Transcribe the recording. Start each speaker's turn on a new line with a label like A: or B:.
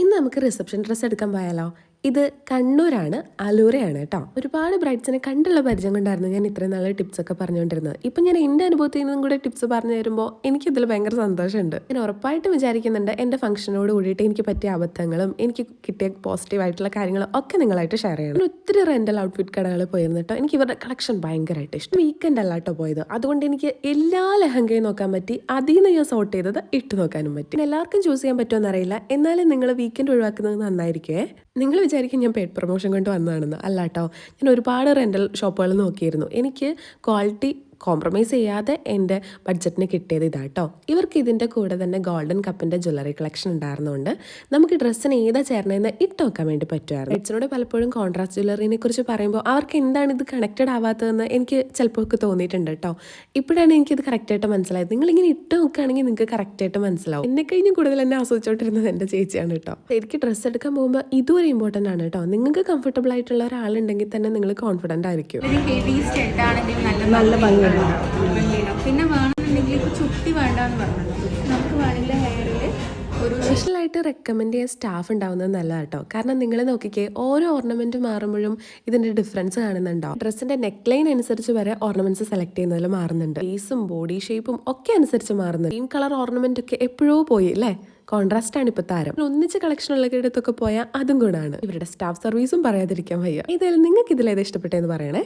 A: in നമുക്ക് reception dress എടുക്കാൻ പോയാലോ? ഇത് കണ്ണൂരാണ് അലൂരയാണ് കേട്ടോ. ഒരുപാട് ബ്രൈഡ്സിനെ കണ്ടുള്ള പരിചയം കൊണ്ടായിരുന്നു ഞാൻ ഇത്രയും നല്ല ടിപ്സ് ഒക്കെ പറഞ്ഞുകൊണ്ടിരുന്നത്. ഇപ്പം ഞാൻ എന്റെ അനുഭവത്തിൽ നിന്നും കൂടെ ടിപ്സ് പറഞ്ഞു തരുമ്പോൾ എനിക്കിതിൽ ഭയങ്കര സന്തോഷമുണ്ട്. ഞാൻ ഉറപ്പായിട്ടും വിചാരിക്കുന്നുണ്ട് എന്റെ ഫംഗ്ഷനോട് കൂടിയിട്ട് എനിക്ക് പറ്റിയ അബദ്ധങ്ങളും എനിക്ക് കിട്ടിയ പോസിറ്റീവ് ആയിട്ടുള്ള കാര്യങ്ങളും ഒക്കെ നിങ്ങളായിട്ട് ഷെയർ ചെയ്യണം. ഒത്തിരി റെന്റൽ ഔട്ട്ഫിറ്റ് കടകൾ പോയിരുന്നു കേട്ടോ. എനിക്ക് ഇവരുടെ കളക്ഷൻ ഭയങ്കരമായിട്ട് ഇഷ്ടം. വീക്കെൻഡ് അല്ല കേട്ടോ പോയത്. അതുകൊണ്ട് എനിക്ക് എല്ലാ ലഹങ്കയും നോക്കാൻ പറ്റി. അതിൽ നിന്ന് ഞാൻ സോർട്ട് ചെയ്തത് ഇട്ട് നോക്കാനും പറ്റി. എല്ലാവർക്കും ചൂസ് ചെയ്യാൻ പറ്റുമോ എന്നറിയില്ല. എന്നാലും നിങ്ങൾ വീക്കെൻഡ് ഒഴിവാക്കുന്നത് നന്നായിരിക്കേ. നിങ്ങൾ വിചാരിക്കും ഞാൻ പെയ്ഡ് പ്രൊമോഷൻ കൊണ്ട് വന്നതാണെന്ന്. അല്ലാട്ടോ ഞാൻ ഒരുപാട് റെന്റൽ ഷോപ്പുകൾ നോക്കിയിരുന്നു. എനിക്ക് ക്വാളിറ്റി കോംപ്രമൈസ് ചെയ്യാതെ എന്റെ ബഡ്ജറ്റിന് കിട്ടിയത് ഇതാട്ടോ ഇവർക്ക് ഇതിന്റെ കൂടെ തന്നെ ഗോൾഡൻ കപ്പിന്റെ ജ്വല്ലറി കളക്ഷൻ ഉണ്ടായിരുന്നുകൊണ്ട് നമുക്ക് ഡ്രസ്സിന് ഏതാ ചേർന്നതെന്ന് ഇട്ട് നോക്കാൻ വേണ്ടി പറ്റുമായിരുന്നു ബഡ്സിനോട് പലപ്പോഴും കോൺട്രാസ്റ്റ് ജ്വല്ലറിനെ കുറിച്ച് പറയുമ്പോൾ അവർക്ക് എന്താണ് ഇത് കണക്റ്റഡ് ആവാത്തതെന്ന് എനിക്ക് ചിലപ്പോൾ ഒക്കെ തോന്നിയിട്ടുണ്ട് കേട്ടോ ഇപ്പോഴാണ് എനിക്കിത് കറക്റ്റായിട്ട് മനസ്സിലായത്. നിങ്ങളിങ്ങനെ ഇട്ട് നോക്കുകയാണെങ്കിൽ നിങ്ങൾക്ക് കറക്റ്റായിട്ട് മനസ്സിലാവും. എന്നെ കഴിഞ്ഞ് കൂടുതൽ എന്നെ ആസ്വദിച്ചോണ്ടിരുന്നത് എന്റെ ചേച്ചിയാണ് കേട്ടോ എനിക്ക് ഡ്രസ്സ് എടുക്കാൻ പോകുമ്പോൾ ഇതുവരെ ഇമ്പോർട്ടന്റ് ആണ് കേട്ടോ നിങ്ങൾക്ക് കംഫർട്ടബിൾ ആയിട്ടുള്ള ഒരാളുണ്ടെങ്കിൽ തന്നെ നിങ്ങൾ കോൺഫിഡന്റ് ആയിരിക്കും.
B: നല്ല നല്ല പിന്നെ വേണമെന്നുണ്ടെങ്കിൽ ഇപ്പൊ ചുട്ടി വേണ്ടാന്ന് പറഞ്ഞത് നമുക്ക് വേണമെങ്കിൽ ഹെയറിൽ ഒരു
A: സ്പെഷ്യലായിട്ട് റെക്കമെൻഡ് ചെയ്യാൻ സ്റ്റാഫ് ഉണ്ടാവുന്നത് നല്ലതാണ് കേട്ടോ കാരണം നിങ്ങൾ നോക്കിക്കേ ഓരോ ഓർണമെന്റ് മാറുമ്പോഴും ഇതിന്റെ ഡിഫറൻസ് കാണുന്നുണ്ടോ? ഡ്രസ്സിന്റെ നെക്ക് ലൈൻ അനുസരിച്ച് വരെ ഓർണമെന്റ്സ് സെലക്ട് ചെയ്യുന്നതിൽ മാറുന്നുണ്ട്. ഫേസും ബോഡി ഷേപ്പും ഒക്കെ അനുസരിച്ച് മാറുന്നുണ്ട്. സെയിം കളർ ഓർണമെന്റ് ഒക്കെ എപ്പോഴോ പോയി അല്ലേ? കോൺട്രാസ്റ്റ് ആണ് ഇപ്പൊ താരം ഒന്നിച്ച് അടുത്തൊക്കെ പോയാൽ അതും കൂടാണ് ഇവരുടെ സ്റ്റാഫ് സർവീസും പറയാതിരിക്കാൻ വയ്യ. ഇതിൽ നിങ്ങൾക്ക് ഇതിലേത് ഇഷ്ടപ്പെട്ടെന്ന് പറയണേ?